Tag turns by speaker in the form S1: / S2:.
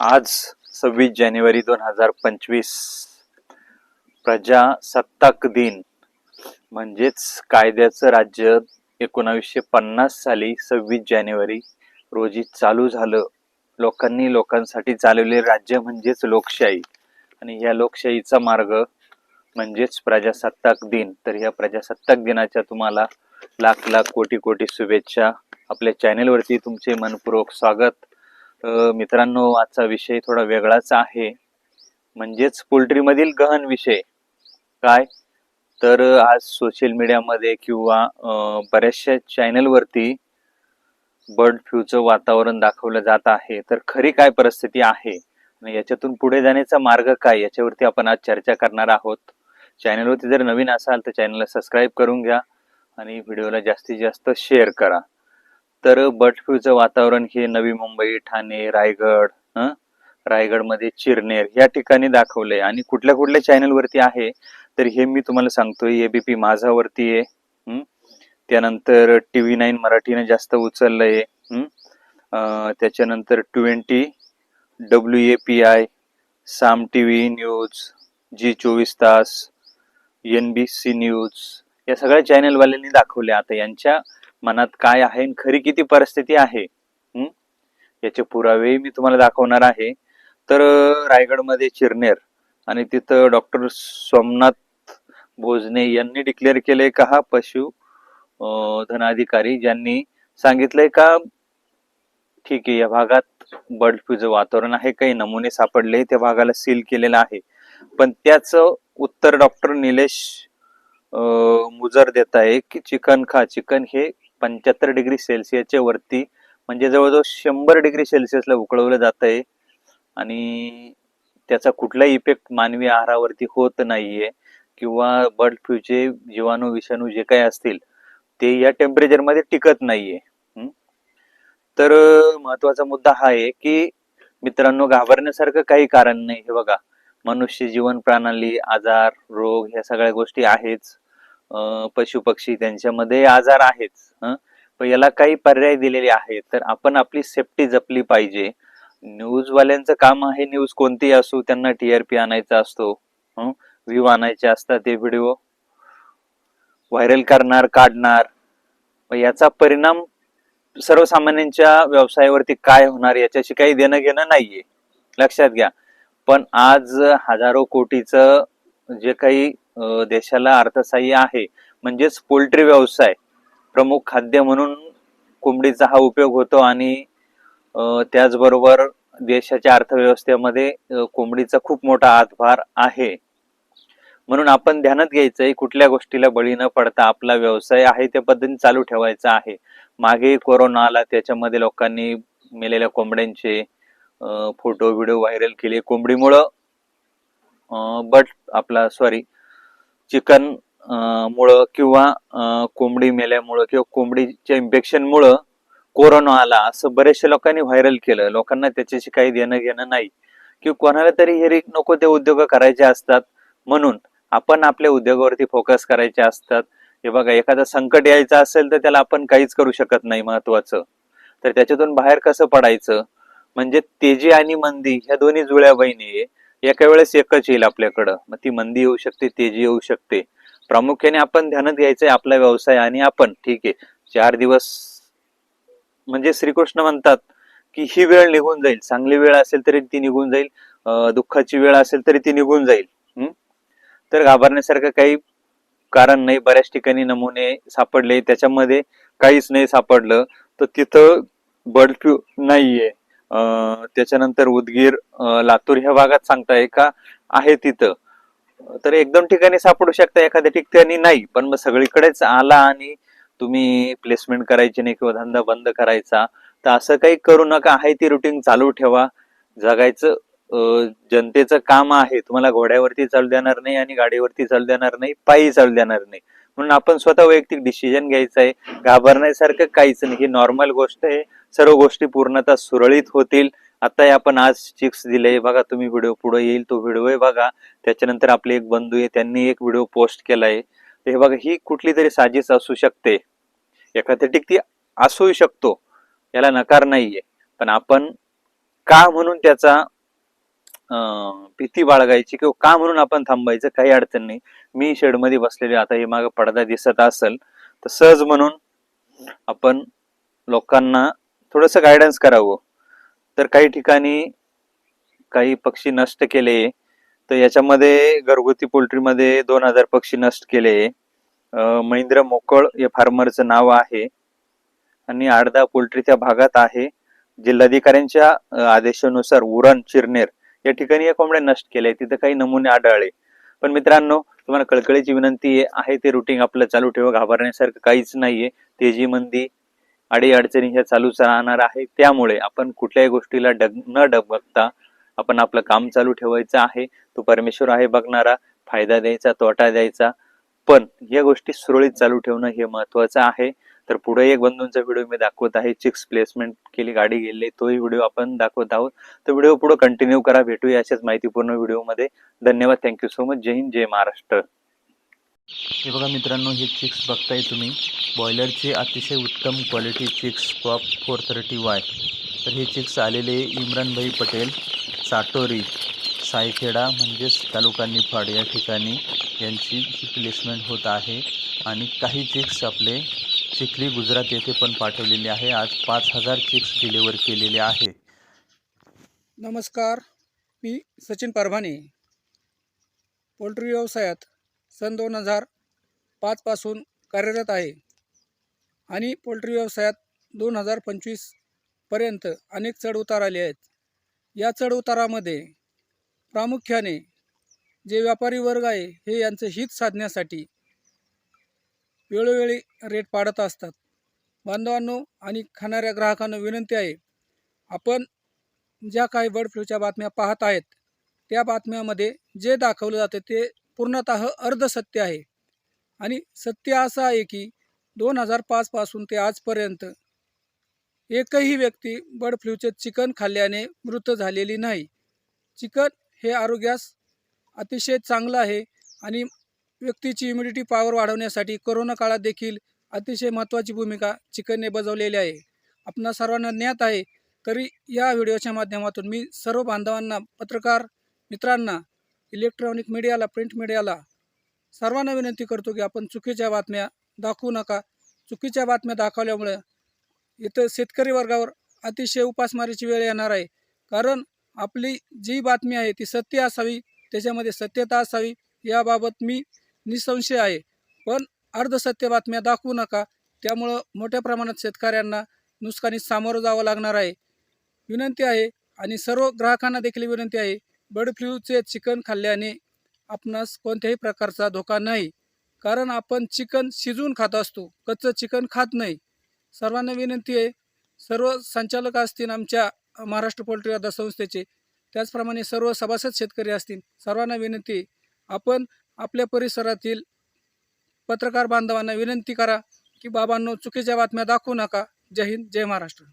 S1: आज सव्वीस जानेवारी दोन हजार पंचवीस. प्रजासत्ताक दिन म्हणजेच कायद्याचं राज्य एकोणावीसशे पन्नास साली सव्वीस जानेवारी रोजी चालू झालं. लोकांनी लोकांसाठी चालवले राज्य म्हणजेच लोकशाही. आणि या लोकशाहीचा मार्ग म्हणजेच प्रजासत्ताक दिन. तर या प्रजासत्ताक दिनाच्या तुम्हाला लाख लाख कोटी कोटी शुभेच्छा. आपल्या चॅनेलवरती तुमचे मनपूर्वक स्वागत. मित्रांनो आजचा विषय थोडा वेगळाच आहे. म्हणजेच पोल्ट्रीमधील गहन विषय. काय? तर आज सोशल मीडियामध्ये किंवा बऱ्याचशा चॅनलवरती बर्ड फ्लूचं वातावरण दाखवलं जात आहे. तर खरी काय परिस्थिती आहे? आणि याच्यातून पुढे जाण्याचा मार्ग काय? याच्यावरती आपण आज चर्चा करणार आहोत. चॅनलवरती जर नवीन असाल तर चॅनलला सबस्क्राईब करून घ्या आणि व्हिडिओला जास्तीत जास्त शेअर करा. तर बर्ड फ्लूचं वातावरण हे नवी मुंबई ठाणे रायगड रायगडमध्ये चिरनेर या ठिकाणी दाखवलंय. आणि कुठल्या कुठल्या चॅनलवरती आहे तर हे मी तुम्हाला सांगतोय. एबीपी माझावरती आहे. त्यानंतर टी व्ही नाईन मराठीने जास्त उचललंय. त्याच्यानंतर twenty W A P I Saam T V news Zee चोवीस तास एन बी सी न्यूज या सगळ्या चॅनलवाल्यांनी दाखवले आता यांच्या मनात काय आहे आणि खरी किती परिस्थिती आहे याचे पुरावे मी तुम्हाला दाखवणार आहे. तर रायगडमध्ये चिरनेर आणि तिथं डॉक्टर सोमनाथ भोजने यांनी डिक्लेअर केलंय का हा पशु धनाधिकारी ज्यांनी सांगितलंय का ठीक आहे या भागात बर्ड फ्लूचं वातावरण आहे काही नमुने सापडले त्या भागाला सील केलेलं आहे. पण त्याच उत्तर डॉक्टर निलेश मुजर देत आहे की चिकन खा चिकन हे पंच्याहत्तर डिग्री सेल्सिअसच्या वरती म्हणजे जवळजवळ शंभर डिग्री सेल्सिअसला उकळवलं जात आहे आणि त्याचा कुठलाही इफेक्ट मानवी आहारावरती होत नाहीये किंवा बर्ड फ्लूचे जीवाणू विषाणू जे काही असतील ते या टेम्परेचरमध्ये टिकत नाहीये. तर महत्त्वाचा मुद्दा हा आहे की मित्रांनो घाबरण्यासारखं काही कारण नाही हे बघा. मनुष्य जीवन प्रणाली आजार रोग ह्या सगळ्या गोष्टी आहेच. पशु पक्षी त्यांच्यामध्ये आजार आहेच पण याला काही पर्याय दिलेले आहेत. तर आपण आपली सेफ्टी जपली पाहिजे. न्यूजवाल्यांचं काम आहे न्यूज कोणतीही असो त्यांना टीआरपी आणायचा असतो व्ह्यू आणायचे असतात ते व्हिडिओ व्हायरल करणार काढणार. याचा परिणाम सर्वसामान्यांच्या व्यवसायावरती काय होणार याच्याशी काही देणं घेणं नाहीये. लक्षात घ्या. पण आज हजारो कोटीचं जे काही देशाला अर्थसाह्य आहे. म्हणजेच पोल्ट्री व्यवसाय. प्रमुख खाद्य म्हणून कोंबडीचा हा उपयोग होतो आणि त्याचबरोबर देशाच्या अर्थव्यवस्थेमध्ये कोंबडीचा खूप मोठा हातभार आहे. म्हणून आपण ध्यानात घ्यायचंय कुठल्या गोष्टीला बळी न पडता आपला व्यवसाय आहे त्या पद्धतीने चालू ठेवायचा आहे. मागे कोरोना आला त्याच्यामध्ये लोकांनी मेलेल्या कोंबड्यांचे फोटो व्हिडिओ व्हायरल केले. कोंबडीमुळं बट आपला सॉरी चिकन मुळं किंवा कोंबडी मेल्यामुळं किंवा कोंबडीच्या इन्फेक्शनमुळं कोरोना आला असं बऱ्याचशा लोकांनी व्हायरल केलं. लोकांना त्याच्याशी काही देणं घेणं नाही. किंवा कोणाला तरी हे नको ते उद्योग करायचे असतात. म्हणून आपण आपल्या उद्योगावरती फोकस करायचे असतात. हे बघा एखादं संकट यायचं असेल तर त्याला आपण काहीच करू शकत नाही महत्वाचं. तर त्याच्यातून बाहेर कसं पडायचं? म्हणजे तेजी आणि मंदी ह्या दोन्ही जुळ्या बहिणी आहे. एका वेळेस एकच येईल आपल्याकडं. मग ती मंदी येऊ शकते तेजी येऊ शकते. प्रामुख्याने आपण ध्यानात घ्यायचंय आपला व्यवसाय आणि आपण. ठीक आहे. चार दिवस म्हणजे श्रीकृष्ण म्हणतात की ही वेळ निघून जाईल. चांगली वेळ असेल तरी ती निघून जाईल. दुःखाची वेळ असेल तरी ती निघून जाईल. तर घाबरण्यासारखं काही कारण नाही. बऱ्याच ठिकाणी नमुने सापडले. त्याच्यामध्ये काहीच नाही सापडलं. तर तिथं बर्ड फ्लू नाहीये. त्याच्यानंतर उदगीर लातूर ह्या भागात सांगताय का आहे तिथं. तर एक दोन ठिकाणी सापडू शकता एखाद्या ठिकाणी नाही पण मग सगळीकडेच आला आणि तुम्ही प्लेसमेंट करायची नाही किंवा धंदा बंद करायचा तर असं काही करू नका आहे ती रुटीन चालू ठेवा. जगायचं जनतेचं काम आहे तुम्हाला घोड्यावरती चालू देणार नाही आणि गाडीवरती चालू देणार नाही पायी चालू देणार नाही. म्हणून आपण स्वतः वैयक्तिक डिसिजन घ्यायचं आहे. घाबरण्यासारखं काहीच नाही ही नॉर्मल गोष्ट आहे. सर्व गोष्टी पूर्णतः सुरळीत होतील. आता आपण आज चिक्स दिले बघा तुम्ही व्हिडिओ पुढे येईल तो व्हिडिओ आहे बघा. त्याच्यानंतर आपले एक बंधू आहे त्यांनी एक व्हिडिओ पोस्ट केलाय. तर हे बघा ही कुठली तरी साजिश असू शकते. एखाद्या ती असू शकतो. याला नकार नाहीये. पण आपण का म्हणून त्याचा भीती बाळगायची किंवा का म्हणून आपण थांबायचं काही अडचण नाही. मी शेडमध्ये बसलेले आता हे माग पडदा दिसत असेल तर सहज म्हणून आपण लोकांना थोडंसं गायडन्स करावं. तर काही ठिकाणी काही पक्षी नष्ट केले तर याच्यामध्ये घरगुती पोल्ट्रीमध्ये दोन हजार पक्षी नष्ट केले. महिंद्र मोकळ या फार्मरचं नाव आहे. आणि आडदा पोल्ट्री त्या भागात आहे. जिल्हाधिकाऱ्यांच्या आदेशानुसार उरण चिरनेर या ठिकाणी या कोंबड्या नष्ट केल्या. तिथे काही नमुने आढळले. पण मित्रांनो तुम्हाला कळकळीची विनंती आहे आहे ते रुटीन आपलं चालू ठेवा घाबरण्यासारखं काहीच नाहीये. तेजी मंदी अडीअडचणी ह्या चालूच राहणार आहे. त्यामुळे आपण कुठल्याही गोष्टीला डग न डबकता आपण आपलं काम चालू ठेवायचं आहे. तो परमेश्वर आहे बघणारा फायदा द्यायचा तोटा द्यायचा. पण या गोष्टी सुरळीत चालू ठेवणं हे महत्वाचं आहे. तर पुढे एक बंधूंचा व्हिडिओ मी दाखवत आहे. चिक्स प्लेसमेंट केली गाडी गेली तोही व्हिडिओ आपण दाखवत आहोत. तर व्हिडिओ पुढे कंटिन्यू करा. भेटूया अशाच माहितीपूर्ण व्हिडिओमध्ये. धन्यवाद. Thank you so much. जय हिंद जय महाराष्ट्र. हे बघा मित्रांनो हे चिक्स बघताय तुम्ही. बॉयलरचे अतिशय उत्तम quality chicks pop four thirty Y तर हे चिक्स आलेले इम्रानभाई पटेल साटोरी सायखेडा म्हणजेच तालुका निफाड या ठिकाणी यांची प्लेसमेंट होत आहे. आणि काही चिक्स आपले चिखली गुजरात येथे पण पाठवलेले आहे. आज पाच हजार चिक्स डिलिव्हर केलेले आहे.
S2: नमस्कार मी सचिन परभाने. पोल्ट्री व्यवसायात सन दोन हजार पाचपासून कार्यरत आहे. आणि पोल्ट्री व्यवसायात दोन हजार पंचवीसपर्यंत अनेक चढउतार आले आहेत. या चढउतारामध्ये प्रामुख्याने जे व्यापारी वर्ग आहे हे यांचं हित साधण्यासाठी वेळोवेळी रेट पाडत असतात. बांधवांनो आणि खाणाऱ्या ग्राहकांना विनंती आहे आपण ज्या काही बर्ड फ्लूच्या बातम्या पाहत आहेत त्या बातम्यामध्ये जे दाखवलं जातं ते पूर्णत अर्धसत्य आहे. आणि सत्य असं आहे की दोन हजार पाचपासून ते आजपर्यंत एकही व्यक्ती बर्ड फ्लूचे चिकन खाल्ल्याने मृत झालेली नाही. चिकन हे आरोग्यास अतिशय चांगलं आहे आणि व्यक्तीची इम्युनिटी पॉवर वाढवण्यासाठी कोरोना काळात देखील अतिशय महत्त्वाची भूमिका चिकनने बजावलेली आहे. आपणा सर्वांना ज्ञात आहे तरी या व्हिडिओच्या माध्यमातून मी सर्व बांधवांना पत्रकार मित्रांना इलेक्ट्रॉनिक मीडियाला प्रिंट मीडियाला सर्वांना विनंती करतो की आपण चुकीच्या बातम्या दाखवू नका. चुकीच्या बातम्या दाखवल्यामुळे इथं शेतकरी वर्गावर अतिशय उपासमारीची वेळ येणार आहे. कारण आपली जी बातमी आहे ती सत्य असावी त्याच्यामध्ये सत्यता असावी याबाबत मी निसंशय आहे. पण अर्धसत्य बातम्या दाखवू नका त्यामुळं मोठ्या प्रमाणात शेतकऱ्यांना नुकसानीस सामोरं जावं लागणार आहे. विनंती आहे आणि सर्व ग्राहकांना देखील विनंती आहे बर्ड फ्लूचे चिकन खाल्ल्याने आपणास कोणत्याही प्रकारचा धोका नाही. कारण आपण चिकन शिजवून खात असतो. कच्चं चिकन खात नाही. सर्वांना विनंती आहे सर्व संचालक असतील आमच्या महाराष्ट्र पोल्ट्री वादा संस्थेचे त्याचप्रमाणे सर्व सभासद शेतकरी असतील सर्वांना विनंती आपण आपल्या परिसरातील पत्रकार बांधवांना विनंती करा की बाबांनो चुकीच्या बातम्या दाखवू नका. जय हिंद जय महाराष्ट्र.